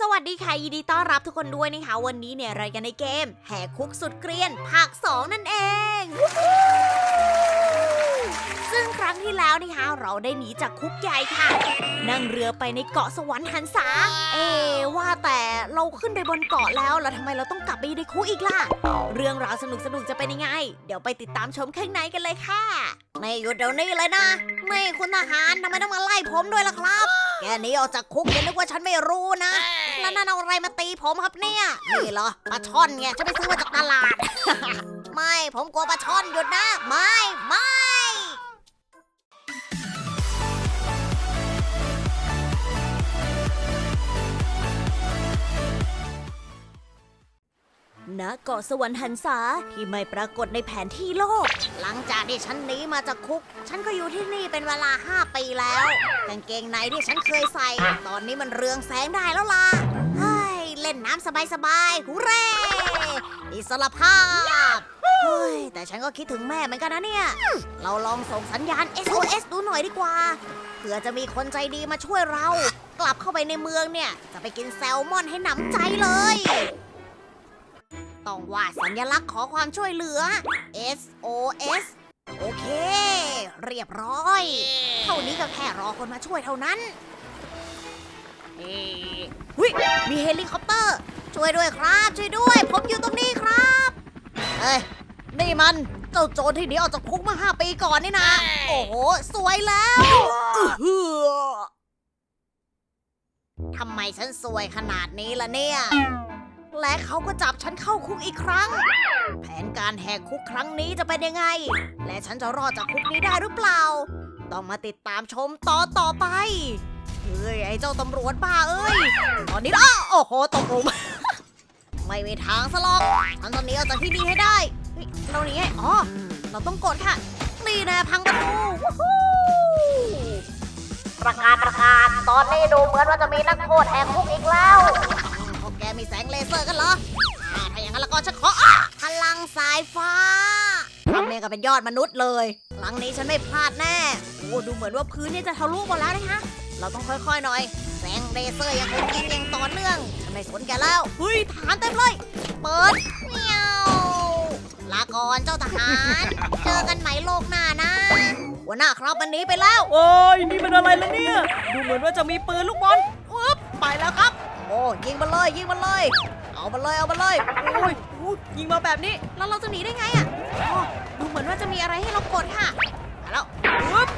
สวัสดีค่ะยินดีต้อนรับทุกคนด้วยนะคะ วันนี้เนี่ยรายการในเกม แหกคุกสุดเกรียนภาค2นั่นเอง ซึ่งครั้งที่แล้วนะคะเราได้หนีจากคุกใหญ่ค่ะ นั่งเรือไปในเกาะสวรรค์หันษา เอะว่าแต่เราขึ้นไปบนเกาะแล้วแล้วทำไมเราต้องกลับไปในคุกอีกล่ะ เรื่องราวสนุกๆจะเป็นยังไง เดี๋ยวไปติดตามชมข้างในกันเลยค่ะ ไม่หยุดเดี๋ยวนี้เลยนะไม่คุณทหารทำไมต้องมาไล่ผมด้วยล่ะครับ แกหนีออกจากคุกแกนึกว่าฉันไม่รู้นะแล้วนั่นเอาอะไรมาตีผมครับเนี่ย นี่เหรอปลาช่อนไงฉันไปซื้อมาจากตลาด ไม่ ผมกลัวปลาช่อนหยุดนะ ไม่ ไม่ ณเกาะสวรรค์หันษาที่ไม่ปรากฏในแผนที่โลก หลังจากที่ฉันหนีมาจากคุก ฉันก็อยู่ที่นี่เป็นเวลา 5 ปีแล้ว กางเกงในที่ฉันเคยใส่ ตอนนี้มันเรืองแสงได้แล้วล่ะเฮ้ยเล่นน้ำสบายๆฮูเร่อิสรภาพเฮ้ยแต่ฉันก็คิดถึงแม่เหมือนกันนะเนี่ย เราลองส่งสัญญาณ SOS ดูหน่อยดีกว่า เผื่อจะมีคนใจดีมาช่วยเรา กลับเข้าไปในเมืองเนี่ย จะไปกินแซลมอนให้หนำใจเลย ต้องวาดสัญลักษณ์ขอความช่วยเหลือ SOS โอเค เรียบร้อย เท่านี้ก็แค่รอคนมาช่วยเท่านั้นเอ้หุยมีเฮลิคอปเตอร์ ช่วยด้วยครับ ช่วยด้วย ผมอยู่ตรงนี้ครับเอ้ยนี่มันเจ้าโจรที่หนีออกจากคุกเมื่อห้าปีก่อนนี่นะ โอ้โห สวยแล้วอื้อหือทำไมฉันสวยขนาดนี้ล่ะเนี่ย และเขาก็จับฉันเข้าคุกอีกครั้ง แผนการแหกคุกครั้งนี้จะเป็นยังไง และฉันจะรอดจากคุกนี้ได้หรือเปล่า ต้องมาติดตามชมต่อต่อไปเฮ้ยไอ้เจ้าตำรวจบ้าเอ้ย ตอนนี้อ้าวโอ้โหตกหลุม ไม่มีทางซะหรอกฉันตอนนี้ออกจากที่นี่ให้ได้เฮ้ยเราหนีไงอ๋อเราต้องกดค่ะนี่นะพังประตูวู้ฮู้ประกาศประกาศตอนนี้ดูเหมือนว่าจะมีนักโทษแหกคุกอีกแล้ว มีแสงเลเซอร์กันเหรออ่าถ้าอย่างนั้นแล้วก็ฉันขออะพลังสายฟ้าทำเนี่ก็เป็นยอดมนุษย์เลยครั้งนี้ฉันไม่พลาดแน่โอ้ดูเหมือนว่าพื้นนี่จะทะลุหมดแล้วนะคะ เราต้องค่อยๆหน่อย แสงเลเซอร์ยังคงยิงอย่างต่อเนื่องฉันไม่สนแกแล้วเฮ้ยทหารเต็มเลย เปิดเมียวลาก่อนเจ้าทหาร เจอกันใหม่โลกหน้านะหัวหน้าครับมันนี้ไปแล้ว โอ้ยนี่มันอะไรล่ะเนี่ย ดูเหมือนว่าจะมีปืนลูกบอลอุ๊บไปแล้วครับ ยิงมันเลยยิงมันเลย เอามันเลยเอามันเลยโอ้ยโอ้ยยิงมาแบบนี้แล้วเราจะหนีได้ไงอะอ๋อดูเหมือนว่าจะมีอะไรให้เรากดค่ะมาแล้วปึ๊บ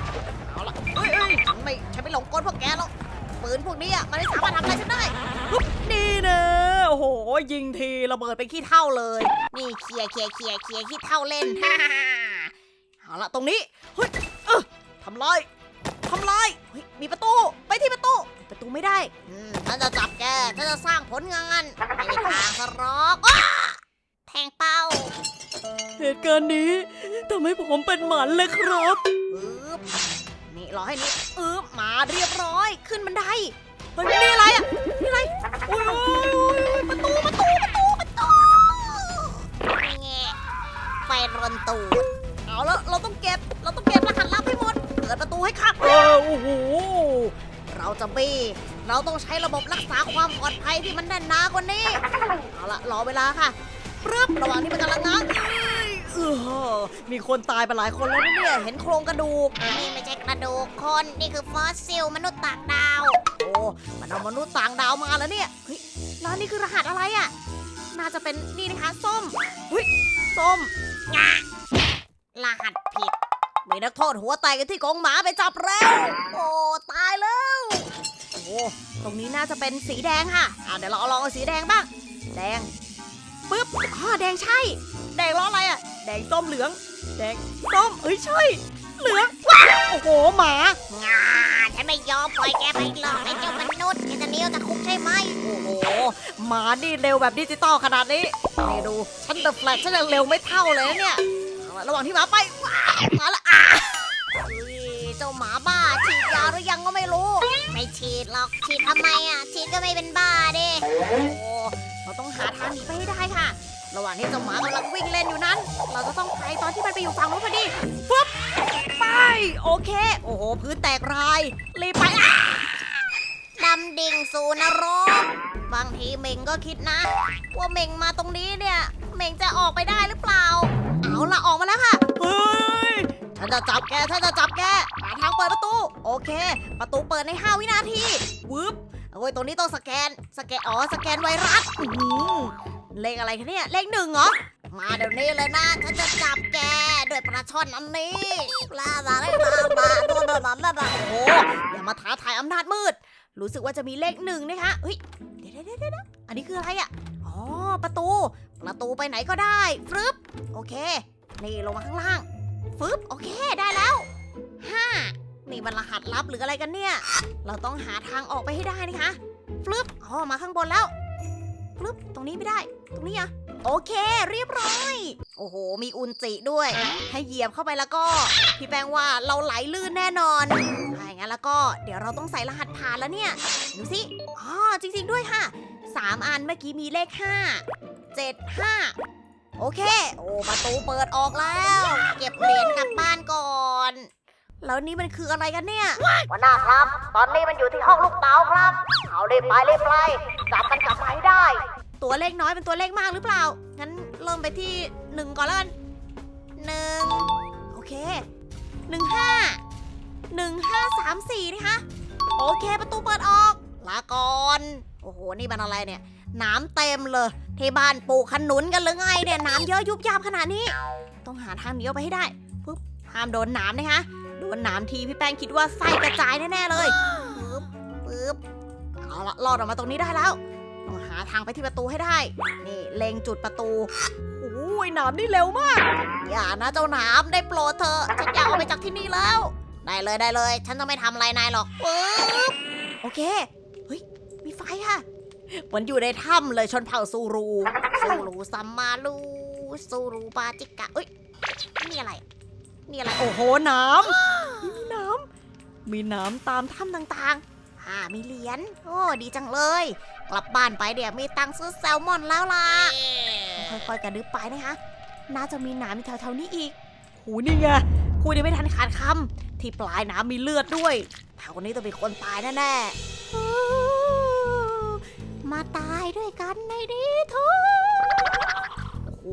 เอาละเอ้ยเอ้ยฉันไม่ฉันไม่หลงกลพวกแกหรอกปืนพวกนี้อะมันไม่สามารถทำอะไรฉันได้ปึ๊บนี่นะโอ้โหยิงทีระเบิดไปขี้เท่าเลย นี่เคลียร์เคลียร์เคลียร์เคลียร์ขี้เท่าเล่นฮ่าฮ่าเอาละตรงนี้เฮ้ยเออทำลาย ทำลายเฮ้ยมีประตู ไปที่ประตู ประตูไม่ได้อืมฉันจะจับแกฉันจะสร้างผลงานไม่มีทางสรอกอ้าแทงเป้าเหตุการณ์นี้ทำให้ผมเป็นหมันเลยครับปึ๊บนี่รอให้นี่อึ๊บมาเรียบร้อย ขึ้นบันไดเฮ้ยนี่อะไรอะนี่อะไรโอ้ยโอ้ยโอ้ยประตูประตูประตูประตูแงะไฟรนตูดเอาแล้วเราต้องเก็บ เราต้องเก็บรหัสลับให้หมดเปิดประตูให้ครับเออโอ้โหเราจะบี้เราต้องใช้ระบบรักษาความปลอดภัยที่มันแน่นหนากว่านี้เอาละรอเวลาค่ะปึ๊บระหว่างที่มันกำลังง้างเอ้ยเออมีคนตายไปหลายคนแล้วนะเนี่ยเห็นโครงกระดูกนี่ไม่ใช่กระดูกคนนี่คือฟอสซิลมนุษย์ต่างดาว โอ้มันเอามนุษย์ต่างดาวมาแล้วเนี่ยเฮ้ยแล้วนี่คือรหัสอะไรอะน่าจะเป็นนี่นะคะส้มเฮ้ยส้มงะรหัสผิดมี นักโทษหัวแตกกันที่กรงหมาไปจับแล้ว โอ้ตายแล้ว โอ้ตรงนี้น่าจะเป็นสีแดงค่ะอ่าเดี๋ยวเราลองเอาสีแดงบ้าง แดงปึ๊บอ๋อแดงใช่ แดงล้ออะไรอะ แดงส้มเหลือง แดงส้มเอ้ยใช่ เหลืองว้าโอ้โหหมางาฉันไม่ยอมปล่อยแกไปหรอกไอ้เจ้ามนุษย์แกจะหนีออกจากคุกใช่ไหมโอ้โหหมานี่เร็วแบบดิจิตอลขนาดนี้นี่ดู ฉันเดอะแฟลชฉันยังเร็วไม่เท่าเลยนะเนี่ยเอะระหว่างที่หมาไปว้าวมาละอะอุ๊ยเจ้าหมาบ้าฉีดยาหรือยังก็ไม่รู้ ไม่ฉีดหรอกฉีดทำไมอะฉีดก็ไม่เป็นบ้าเด้โอ้เราต้องหาทางหนีไปให้ได้ค่ะ ระหว่างที่เจ้าหมากำลังวิ่งเล่นอยู่นั้น เราจะต้องไปตอนที่มันไปอยู่ฝั่งนู้นพอดีฟึบไปโอเค โอ้โหพื้นแตกรายรีบไปอะดำดิ่งสู่นรกบางทีเมงก็คิดนะ ว่าเมงมาตรงนี้เนี่ย เมงจะออกไปได้หรือเปล่า เอาละออกมาแล้วค่ะเฮ้ยฉันจะจับแกฉันจะจับแกหาทางเปิดประตู โอเค ประตูเปิดใน 5 วินาทีวึบโอ้ยตรงนี้ต้องสแกน สแกน อ๋อ สแกนไวรัสเลขอะไรคะเนี่ย เลขหนึ่งเหรอ มาเดี๋ยวนี้เลยนะ ฉันจะจับแกด้วยประช่อนอันนี้ลาบาลาบาบาโดนบาบาาโอ้โหอย่ามาท้าทายอำนาจมืด รู้สึกว่าจะมีเลขหนึ่งนะคะเฮ้ย เดี๋ยวเดี๋ยวเดี๋ยวอันนี้คืออะไรอะ อ๋อ ประตู ประตูไปไหนก็ได้ฟึบโอเค นี่ลงมาข้างล่างฟึบโอเคได้แล้วห้านี่มันรหัสลับหรืออะไรกันเนี่ย เราต้องหาทางออกไปให้ได้นะคะฟึบอ๋อมาข้างบนแล้วฟึบตรงนี้ไม่ได้ ตรงนี้อะโอเค เรียบร้อย โอ้โห มีอุนจิด้วยให้เหยียบเข้าไปแล้วก็ พี่แป้งว่าเราไหลลื่นแน่นอนถ้าอย่างนั้นแล้วก็เดี๋ยวเราต้องใส่รหัสผ่านแล้วเนี่ย ดูสิ อ๋อ จริง ๆ ด้วยค่ะสามอันเมื่อกี้มีเลขห้าเจ็ดห้าโอเค โอ้ประตูเปิดออกแล้ว เก็บเหรียญกลับบ้านก่อน แล้วนี่มันคืออะไรกันเนี่ย หัวหน้าครับ ตอนนี้มันอยู่ที่ห้องลูกเต๋าครับ เอาเรีบไปเรีบไปจับมันกลับมาให้ได้ ตัวเลขน้อยเป็นตัวเลขมากหรือเปล่า งั้นเริ่มไปที่หนึ่งก่อนแล้วกันหนึ่งโอเคหนึ่งห้าหนึ่งห้าสามสี่นะคะโอเคประตูเปิดออกลาก่อน โอ้โห นี่มันอะไรเนี่ย น้ำเต็มเลย ที่บ้านปลูกขนุนกันหรือไงเนี่ยน้ำเยอะยุบยับขนาดนี้ ต้องหาทางหนีออกไปให้ได้ปึ๊บห้ามโดนน้ำนะคะโดนน้ำทีพี่แป้งคิดว่าไส้กระจายแน่ๆเลยปึ๊บปึ๊บเอาละรอดออกมาตรงนี้ได้แล้วต้องหาทางไปที่ประตูให้ได้ นี่เล็งจุดประตูโอ้ยน้ำนี่เร็วมาก อย่านะเจ้าน้ำได้โปรดเธอะฉันอยากออกไปจากที่นี่แล้ว ได้เลยได้เลย ฉันจะไม่ทำอะไรนายหรอกปึ๊บโอเค เฮ้ยมีไฟค่ะ มือนอยู่ในถ้ำเลยชนเผ่าซูรูซูรูซัมมาลูซูรูปาจิกะเอ้ยนี่อะไร นี่อะไร โอ้โห น้ำมีน้ำมีน้ำตามถ้ำต่างๆอ่ามีเหรียญโอ้ดีจังเลย กลับบ้านไปเดี๋ยวมีตังค์ซื้อแซลมอนแล้วล่ะค่อยๆกระดึบไปนะคะน่าจะมีน้ำแถวๆนี้อีกหูนี่ไงพูดยังไม่ทันขาดคำที่ปลายน้ำมีเลือดด้วยแถวนี้ต้องมีคนตายแน่ๆ มาตายด้วยกันในนี้ทุกโอ้โห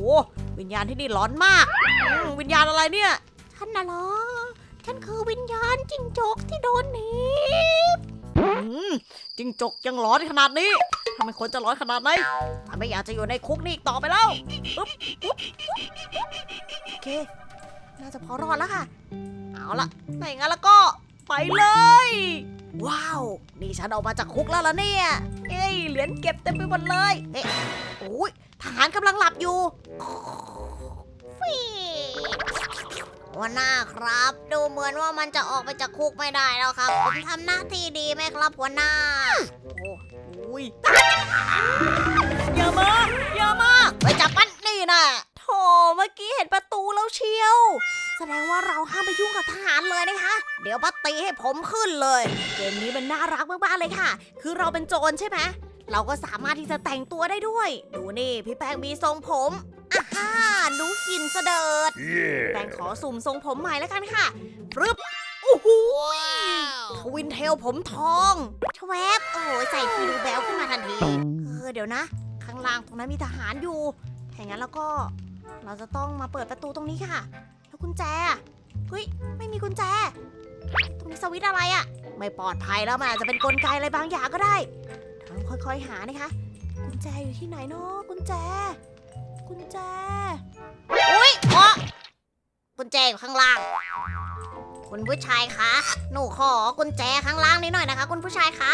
วิญญาณที่นี่ร้อนมากอืมวิญญาณอะไรเนี่ย ฉันน่ะเหรอ ฉันคือวิญญาณจิ้งจกที่โดนหนีบอืมจิ้งจกยังร้อนขนาดนี้ทำไมคนจะร้อนขนาดไหนถ้าไม่อยากจะอยู่ในคุกนี่อีกต่อไปแล้วปึ๊บปึ๊บโอเค น่าจะพอรอดแล้วค่ะ เอาละถ้าอย่างนั้นแล้วก็ ไปเลย ว้าว นี่ฉันออกมาจากคุกแล้วล่ะเนี่ย เอ้ยเหรียญเก็บเต็มไปหมดเลยเอ๊ะโอ้ยทหารกำลังหลับอยู่ฟิหัวหน้าครับ ดูเหมือนว่ามันจะออกไปจากคุกไม่ได้แล้วครับ ผมทำหน้าที่ดีไหมครับหัวหน้า โอ้โอ้ยอย่ามาอย่ามาไปจับมันนี่นะโถเมื่อกี้เห็นประตูแล้วเชียว แสดงว่าเราห้ามไปยุ่งกับทหารเลยนะคะ เดี๋ยวป้าตีให้ผมขึ้นเลย เกมนี้มันน่ารักมากๆเลยค่ะ คือเราเป็นโจรใช่ไหมเราก็สามารถที่จะแต่งตัวได้ด้วย ดูนี่พี่แป้งมีทรงผมอ่าฮ่าหนูหินเสดิร์ดแป้งขอสุ่มทรงผมใหม่แล้วกันค่ะปรึบโอ้โหทวินเทลผมทองชวบโอ้โหใส่ฟีดูแบลขึ้นมาทันที เออเดี๋ยวนะ ข้างล่างตรงนั้นมีทหารอยู่ถ้าอย่างนั้นแล้วก็เราจะต้องมาเปิดประตูตรงนี้ค่ะแล้ว กุญแจอะเฮ้ย ไม่มีกุญแจ ตรงนี้สวิตช์อะไรอะไม่ปลอดภัยแล้วมันอาจจะเป็นกลไกอะไรบางอย่างก็ได้ต้องค่อยๆหานะคะ กุญแจอยู่ที่ไหนเนาะกุญแจ กุญแจ อุ้ยอ๋อกุญแจอยู่ข้างล่าง คุณผู้ชายคะหนูขอกุญแจข้างล่างนี้หน่อยนะคะ คุณผู้ชายคะ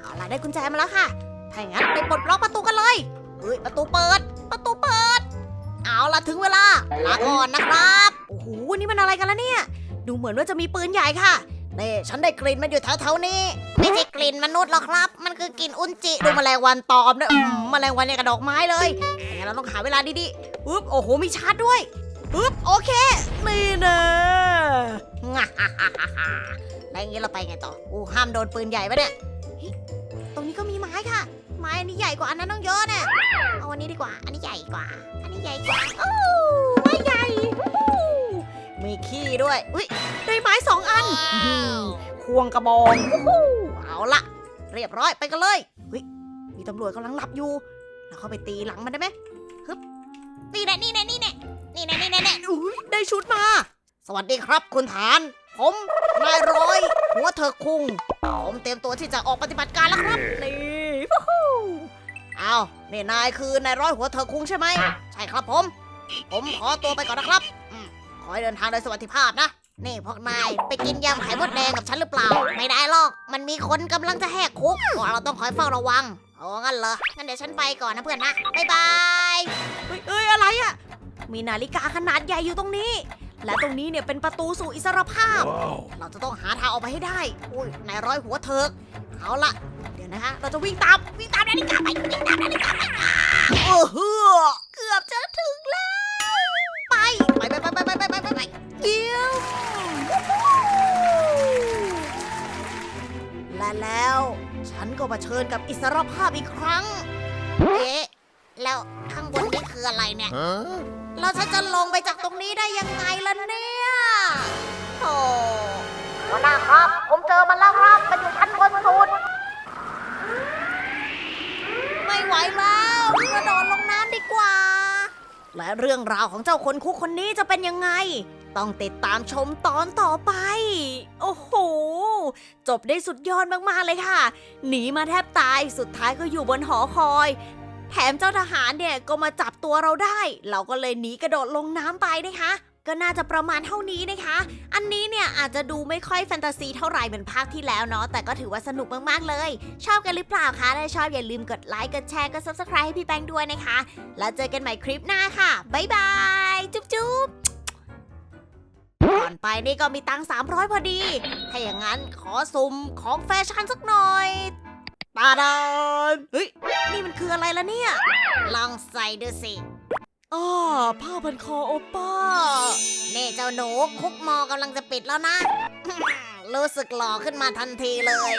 เอาล่ะได้กุญแจมาแล้วค่ะถ้าอย่างนั้นไปปลดล็อกประตูกันเลยเฮ้ยประตูเปิด ประตูเปิด เอาล่ะถึงเวลาลาก่อนนะครับ โอ้โห นี่มันอะไรกันละเนี่ย ดูเหมือนว่าจะมีปืนใหญ่ค่ะนี่ฉันได้กลิ่นมันอยู่แถวๆนี้ ไม่ใช่กลิ่นมนุษย์หรอกครับ มันคือกลิ่นอุนจิดูแมลงวันตอมด้วยอื้อหือแมลงวันเนี่ยกระดอกไม้เลยอย่างนั้นเราต้องหาเวลาดีๆปึ๊บโอ้โห มีชาร์จด้วยปึ๊บโอเค นี่นะงาฮ่าฮ่าฮ่าฮ่าแล้วอย่างนี้เราไปไงต่ออู้ห้ามโดนปืนใหญ่ปะเนี่ยเฮ้ยตรงนี้ก็มีไม้ค่ะ ไม้อันนี้ใหญ่กว่าอันนั้นต้องเยอะแน่เอาอันนี้ดีกว่า อันนี้ใหญ่กว่า อันนี้ใหญ่กว่าโอ้ไม้ใหญ่อู้ มีขี้ด้วย อุ้ยได้ไม้สองอันอื้อหือควงกระบองอู้หูเอาละเรียบร้อยไปกันเลยเฮ้ยมีตำรวจกำลังหลับอยู่แล้วเข้าไปตีหลังมันได้ไหมฮึบนี่แน่นี่แน่นี่แน่นี่แน่นี่แน่นี่แน่อุ้ยได้ชุดมา สวัสดีครับคุณฐาน ผมนายร้อย หัวเธอคุงผมเตรียมตัวที่จะออกปฏิบัติการแล้วครับนี่ฟูฮู้เอานี่นายคือนายร้อยหัวเธอคุงใช่ไหมใช่ครับผม ผมขอตัวไปก่อนนะครับอืม ขอให้เดินทางโดยสวัสดิภาพนะ นี่พวกนายไปกินยำไข่มดแดงกับฉันหรือเปล่า ไม่ได้หรอก มันมีคนกำลังจะแหกคุกพวกเราต้องคอยเฝ้าระวังโอ้งั้นเหรอ งั้นเดี๋ยวฉันไปก่อนนะเพื่อนนะบ๊ายบายเฮ้ยเอ้ยอะไรอะมีนาฬิกาขนาดใหญ่อยู่ตรงนี้ และตรงนี้เนี่ยเป็นประตูสู่อิสรภาพ เราจะต้องหาทางออกไปให้ได้ อุ้ยนายร้อยหัวเถิกเอาละเดี๋ยวนะคะ เราจะวิ่งตาม วิ่งตามนาฬิกา นก็มาเชิญกับอิสรภาพอีกครั้ง เอ๊ะ แล้วข้างบนนี่คืออะไรเนี่ยแล้วฉันจะลงไปจากตรงนี้ได้ยังไงล่ะเนี่ยโธ่หัวหน้าครับ ผมเจอมันแล้วครับ มันอยู่ชั้นบนสุด ไม่ไหวแล้วกระโดดลงน้ำดีกว่า และเรื่องราวของเจ้าคนคุกคนนี้จะเป็นยังไง ต้องติดตามชมตอนต่อไป โอ้โห จบได้สุดยอดมากๆเลยค่ะ หนีมาแทบตายสุดท้ายก็อยู่บนหอคอย แถมเจ้าทหารเนี่ยก็มาจับตัวเราได้ เราก็เลยหนีกระโดดลงน้ำไปนะคะก็น่าจะประมาณเท่านี้นะคะ อันนี้เนี่ยอาจจะดูไม่ค่อยแฟนตาซีเท่าไหร่เหมือนภาคที่แล้วเนาะ แต่ก็ถือว่าสนุกมากๆเลย ชอบกันหรือเปล่าคะ ถ้าชอบอย่าลืมกดไลค์ กดแชร์ กด subscribe ให้พี่แป้งด้วยนะคะ แล้วเจอกันใหม่คลิปหน้าค่ะ บ๊ายบาย จุ๊บจุ๊บ ก่อนไปนี่ก็มีตังสามร้อยพอดี ถ้าอย่างนั้นขอสุ่มของแฟชั่นสักหน่อยตาดานเฮ้ย นี่มันคืออะไรล่ะเนี่ย ลองใส่ดูสิอ๋อผ้าพันคอโอป้า เน่เจ้าหนูคุกมอกำลังจะปิดแล้วนะ รู้สึกหล่อขึ้นมาทันทีเลย